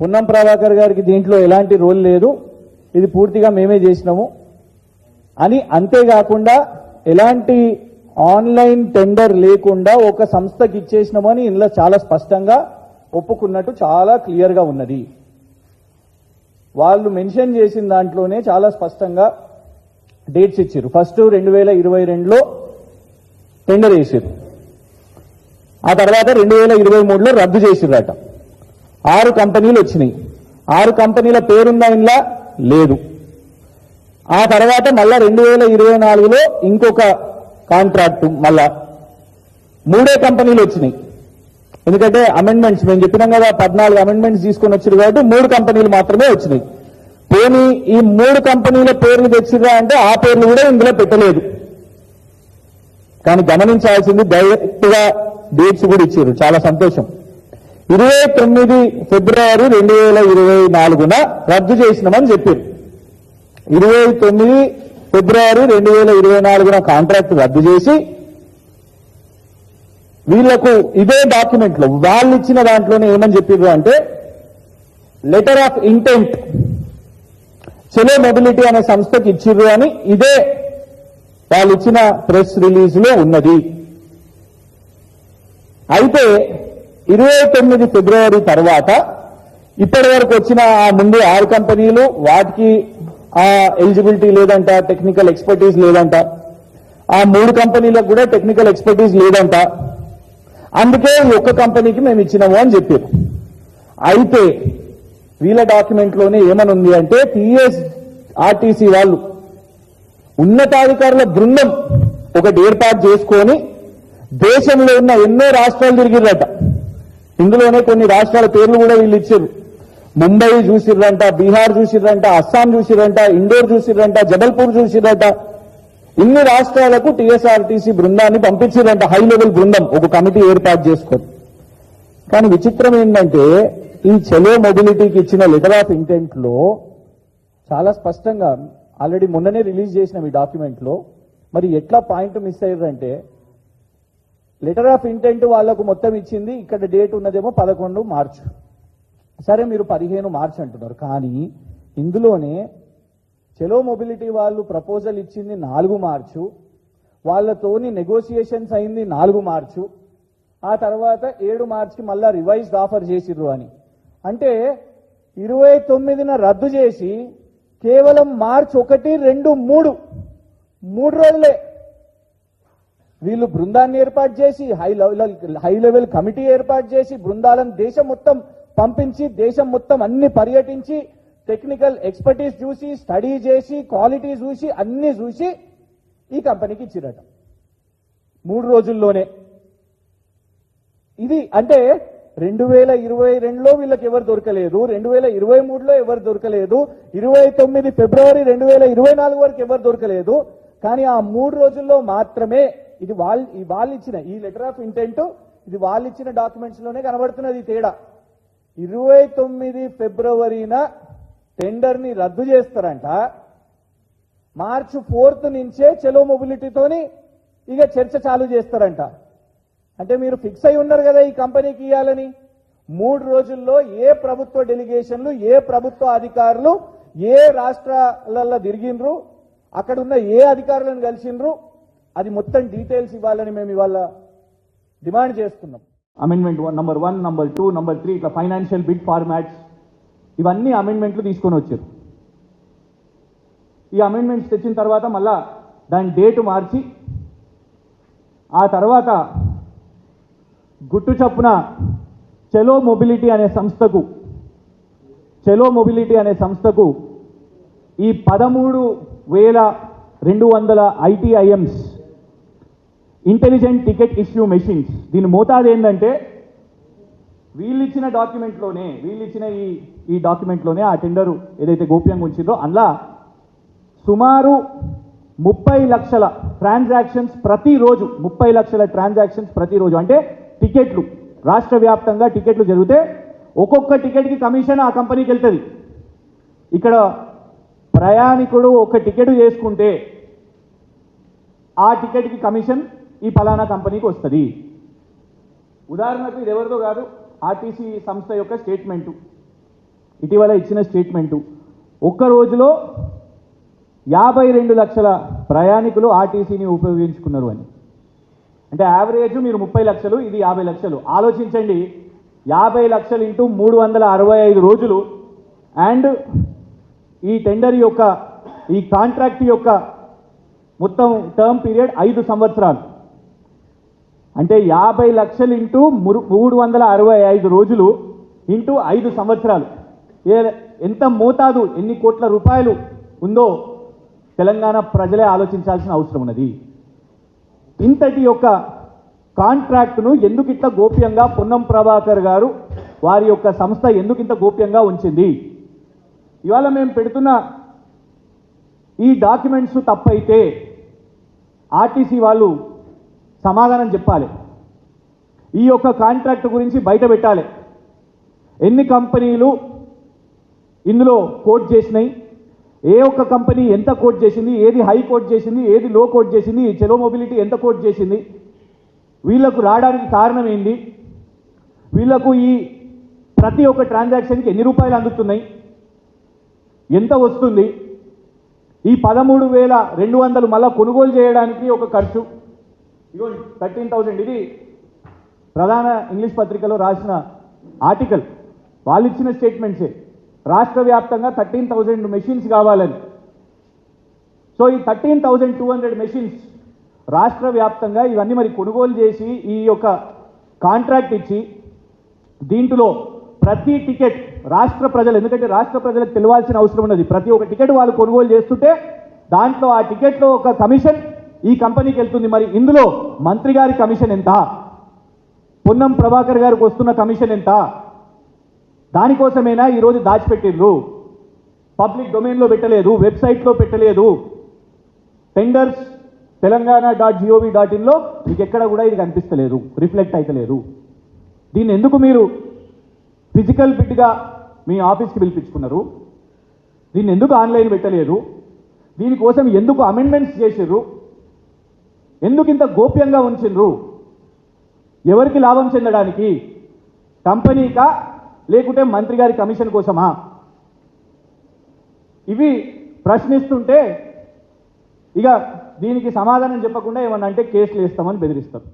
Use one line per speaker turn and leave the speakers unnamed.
పున్నం ప్రభాకర్ గారికి దీంట్లో ఎలాంటి రోల్ లేదు. ఇది పూర్తిగా మేమే చేసినాము. అని అంతేకాకుండా ఎలాంటి ఆన్లైన్ టెండర్ లేకుండా ఒక సంస్థకి ఇచ్చేసినామని ఇందులో చాలా స్పష్టంగా ఒప్పుకున్నట్టు చాలా క్లియర్గా ఉన్నది. వాళ్ళు మెన్షన్ చేసిన దాంట్లోనే చాలా స్పష్టంగా డేట్స్ ఇచ్చారు. ఫస్ట్ రెండు వేల ఇరవై రెండులో టెండర్ వేసారు ఆ తర్వాత రెండు వేల ఇరవై మూడులో రద్దు చేసిర్రట. ఆరు కంపెనీలు వచ్చినాయి. ఆరు కంపెనీల పేరుందా ఇంట్లో లేదు. ఆ తర్వాత మళ్ళా రెండు వేల ఇరవై నాలుగులో ఇంకొక కాంట్రాక్ట్ మళ్ళా మూడే కంపెనీలు వచ్చినాయి. ఎందుకంటే అమెండ్మెంట్స్ మేము చెప్పినాం కదా పద్నాలుగు అమెండ్మెంట్స్ తీసుకొని వచ్చారు కాబట్టి మూడు కంపెనీలు మాత్రమే వచ్చినాయి. పోనీ ఈ మూడు కంపెనీల పేర్లు తెచ్చిరా అంటే ఆ పేర్లు కూడా ఇందులో పెట్టలేదు. కానీ గమనించాల్సింది డైరెక్ట్గా డేట్స్ కూడా ఇచ్చారు. చాలా సంతోషం. ఇరవై తొమ్మిది ఫిబ్రవరి రెండు వేల ఇరవై నాలుగున రద్దు చేసినామని చెప్పారు. ఇరవై తొమ్మిది ఫిబ్రవరి రెండు వేల ఇరవై నాలుగున కాంట్రాక్ట్ రద్దు చేసి వీళ్ళకు ఇదే డాక్యుమెంట్లు వాళ్ళు ఇచ్చిన దాంట్లోనే ఏమని చెప్పారు అంటే letter of intent Cello mobility అనే సంస్థకి ఇచ్చిర్రు అని ఇదే వాళ్ళు ఇచ్చిన ప్రెస్ రిలీజ్లో ఉన్నది. అయితే ఇరవై తొమ్మిది ఫిబ్రవరి తర్వాత ఇప్పటి వరకు వచ్చిన ఆ ముందు ఆరు కంపెనీలు వాటికి ఆ ఎలిజిబిలిటీ లేదంట టెక్నికల్ ఎక్స్పర్టీస్ లేదంట. ఆ మూడు కంపెనీలకు కూడా టెక్నికల్ ఎక్స్పర్టీస్ లేదంట. అందుకే ఒక్క కంపెనీకి మేము ఇచ్చినాము అని చెప్పారు. అయితే వీళ్ళ డాక్యుమెంట్లోనే ఏమనుంది అంటే టీఎస్ ఆర్టీసీ వాళ్ళు ఉన్నతాధికారుల బృందం ఒకటి ఏర్పాటు చేసుకొని దేశంలో ఉన్న ఎన్నో రాష్ట్రాలు తిరిగిరట ఇందులోనే కొన్ని రాష్ట్రాల పేర్లు కూడా వీళ్ళు ఇచ్చారు. ముంబై చూసిర్రంట బీహార్ చూసిర్రంట అస్సాం చూసిర్రంట ఇండోర్ చూసిర్రంట జబల్పూర్ చూసిర్రంట. ఇన్ని రాష్ట్రాలకు టీఎస్ఆర్టీసీ బృందాన్ని పంపించిరంట హై లెవెల్ బృందం ఒక కమిటీ ఏర్పాటు చేసుకొని. కానీ విచిత్రం ఏంటంటే ఈ చెలో మొబిలిటీకి ఇచ్చిన లెటర్ ఆఫ్ ఇంటెంట్లో చాలా స్పష్టంగా ఆల్రెడీ మొన్ననే రిలీజ్ చేసిన ఈ డాక్యుమెంట్లో మరి ఎట్లా పాయింట్ మిస్ అయ్యారంటే లెటర్ ఆఫ్ ఇంటెంట్ వాళ్ళకు మొత్తం ఇచ్చింది. ఇక్కడ డేట్ ఉన్నదేమో పదకొండు మార్చు సరే మీరు పదిహేను మార్చ్ అంటున్నారు. కానీ ఇందులోనే చెలో మొబిలిటీ వాళ్ళు ప్రపోజల్ ఇచ్చింది నాలుగు మార్చు వాళ్ళతోని నెగోసియేషన్స్ అయింది నాలుగు మార్చు ఆ తర్వాత ఏడు మార్చికి మళ్ళా రివైజ్డ్ ఆఫర్ చేసిర్రు అని. అంటే ఇరవై తొమ్మిదిన రద్దు చేసి కేవలం మార్చ్ ఒకటి రెండు మూడు. మూడు రోజులే. వీళ్ళు బృందాన్ని ఏర్పాటు చేసి high level high level committee ఏర్పాటు చేసి బృందాలను దేశం మొత్తం పంపించి దేశం మొత్తం అన్ని పర్యటించి టెక్నికల్ ఎక్స్పర్టీస్ చూసి స్టడీ చేసి క్వాలిటీ చూసి అన్ని చూసి ఈ కంపెనీకి ఇచ్చిరట. మూడు రోజుల్లోనే. ఇది అంటే రెండు వేల ఇరవై రెండులో వీళ్ళకి ఎవరు దొరకలేదు రెండు వేల ఇరవై మూడులో ఎవరు దొరకలేదు ఇరవై తొమ్మిది ఫిబ్రవరి రెండు వేల ఇరవై నాలుగు వరకు ఎవరు దొరకలేదు కానీ ఆ మూడు రోజుల్లో మాత్రమే ఇది వాళ్ళు ఈ వాళ్ళు ఇచ్చిన ఈ లెటర్ ఆఫ్ ఇంటెంట్ ఇది వాళ్ళు ఇచ్చిన డాక్యుమెంట్స్లోనే కనబడుతున్నది తేడా. ఇరవై తొమ్మిది ఫిబ్రవరిన టెండర్ని రద్దు చేస్తారంట. మార్చి ఫోర్త్ నుంచే చెలో మొబిలిటీతోని ఇక చర్చ చాలు చేస్తారంట. అంటే మీరు ఫిక్స్ అయి ఉన్నారు కదా ఈ కంపెనీకి ఇవ్వాలని మూడు రోజుల్లో ఏ ప్రభుత్వ డెలిగేషన్లు ఏ ప్రభుత్వ అధికారులు ఏ రాష్ట్రాలలో తిరిగిండ్రు అక్కడ ఉన్న ఏ అధికారులను కలిసిండ్రు అది మొత్తం డీటెయిల్స్ ఇవ్వాలని మేము ఇవాళ డిమాండ్ చేస్తున్నాం. Amendment one number one number two number three ఇట్లా ఫైనాన్షియల్ బిడ్ ఫార్మాట్స్ ఇవన్నీ అమెండ్మెంట్లు తీసుకొని వచ్చారు. ఈ అమెండ్మెంట్స్ తెచ్చిన తర్వాత మళ్ళా దాని డేటు మార్చి ఆ తర్వాత గుట్టు చప్పున చెలో మొబిలిటీ అనే సంస్థకు చెలో మొబిలిటీ అనే సంస్థకు ఈ పదమూడు వేల రెండు వందల ITIMs intelligent ticket issue machines. దీని మోతాదు ఏంటంటే వీళ్ళిచ్చిన డాక్యుమెంట్లోనే వీళ్ళిచ్చిన ఈ ఈ డాక్యుమెంట్లోనే ఆ టెండరు ఏదైతే గోప్యంగా ఉంచిందో అందులో సుమారు ముప్పై లక్షల ట్రాన్సాక్షన్స్ ప్రతిరోజు ముప్పై లక్షల ట్రాన్సాక్షన్స్ ప్రతిరోజు. అంటే టికెట్లు రాష్ట్ర వ్యాప్తంగా టికెట్లు జరిగితే ఒక్కొక్క టికెట్కి కమిషన్ ఆ కంపెనీకి వెళ్తుంది. ఇక్కడ ప్రయాణికుడు ఒక టికెట్ చేసుకుంటే ఆ టికెట్కి కమిషన్ ఈ ఫలానా కంపెనీకి వస్తుంది. ఉదాహరణకు ఇది ఎవరిదో కాదు ఆర్టీసీ సంస్థ యొక్క స్టేట్మెంటు.
ఇటీవల ఇచ్చిన స్టేట్మెంటు. ఒక్క రోజులో యాభై రెండు లక్షల ప్రయాణికులు ఆర్టీసీని ఉపయోగించుకున్నారు అని. అంటే యావరేజ్ మీరు ముప్పై లక్షలు ఇది యాభై లక్షలు. ఆలోచించండి యాభై లక్షలు ఇంటూ మూడు వందల అరవై ఐదు రోజులు. అండ్ ఈ టెండర్ యొక్క ఈ కాంట్రాక్ట్ యొక్క మొత్తం టర్మ్ పీరియడ్ ఐదు సంవత్సరాలు. అంటే యాభై లక్షలు ఇంటూ మూడు వందల అరవై ఐదు రోజులు ఇంటూ ఐదు సంవత్సరాలు. ఏ- ఎంత మోతాదు ఎన్ని కోట్ల రూపాయలు ఉందో తెలంగాణ ప్రజలే ఆలోచించాల్సిన అవసరం ఉన్నది. ఇంతటి యొక్క కాంట్రాక్ట్ను ఎందుకు ఇట్లా గోప్యంగా పొన్నం ప్రభాకర్ గారు వారి యొక్క సంస్థ ఎందుకు ఇంత గోప్యంగా ఉంచింది? ఇవాళ మేము పెడుతున్న ఈ డాక్యుమెంట్స్ తప్పైతే ఆర్టీసీ వాళ్ళు సమాధానం చెప్పాలి. ఈ యొక్క కాంట్రాక్ట్ గురించి బయట పెట్టాలి. ఎన్ని కంపెనీలు ఇందులో కోట్ చేసినాయి? ఏ ఒక్క కంపెనీ ఎంత కోట్ చేసింది? ఏది హై కోట్ చేసింది? ఏది లో కోట్ చేసింది? ఈ చెలో మొబిలిటీ ఎంత కోట్ చేసింది? వీళ్ళకు రావడానికి కారణం ఏంటి వీళ్ళకు ఈ ప్రతి ఒక్క ట్రాన్సాక్షన్కి ఎన్ని రూపాయలు అందుతున్నాయి? ఎంత వస్తుంది? ఈ పదమూడు వేల రెండు వందలు మళ్ళా కొనుగోలు చేయడానికి ఒక ఖర్చు. ఇగో థర్టీన్ థౌజండ్ ఇది ప్రధాన ఇంగ్లీష్ పత్రికలో రాసిన ఆర్టికల్ వాళ్ళు ఇచ్చిన స్టేట్మెంట్సే రాష్ట్ర వ్యాప్తంగా థర్టీన్ థౌజండ్ మెషిన్స్ కావాలని. సో ఈ thirteen thousand two hundred machines రాష్ట్ర వ్యాప్తంగా ఇవన్నీ మరి కొనుగోలు చేసి ఈ యొక్క కాంట్రాక్ట్ ఇచ్చి దీంట్లో ప్రతి టికెట్ రాష్ట్ర ప్రజలు ఎందుకంటే రాష్ట్ర ప్రజలకు తెలియాల్సిన అవసరం ఉన్నది. ప్రతి ఒక్క టికెట్ వాళ్ళు కొనుగోలు చేస్తుంటే దాంట్లో ఆ టికెట్లో ఒక కమిషన్ ఈ కంపెనీకి వెళ్తుంది. మరి ఇందులో మంత్రి గారి కమిషన్ ఎంత? పొన్నం ప్రభాకర్ గారికి వస్తున్న కమిషన్ ఎంత? దానికోసమేనా ఈరోజు దాచిపెట్టిర్రు పబ్లిక్ డొమైన్లో పెట్టలేదు వెబ్సైట్లో పెట్టలేదు. Tenders Telangana dot G O V dot ఇన్లో మీకు ఎక్కడ కూడా ఇది కనిపిస్తలేదు రిఫ్లెక్ట్ అవుతలేదు దీన్ని ఎందుకు మీరు ఫిజికల్ ఫిట్గా మీ ఆఫీస్కి పిలిపించుకున్నారు? దీన్ని ఎందుకు ఆన్లైన్ పెట్టలేదు? దీనికోసం ఎందుకు అమెండ్మెంట్స్ చేసిర్రు? ఎందుకు ఇంత గోప్యంగా ఉంచిండ్రు? ఎవరికి లాభం చెందడానికి? కంపెనీకా? లేకుంటే మంత్రి గారి కమిషన్ కోసమా? ఇవి ప్రశ్నిస్తుంటే ఇక దీనికి సమాధానం చెప్పకుండా ఏమన్నా అంటే కేసులు వేస్తామని బెదిరిస్తారు.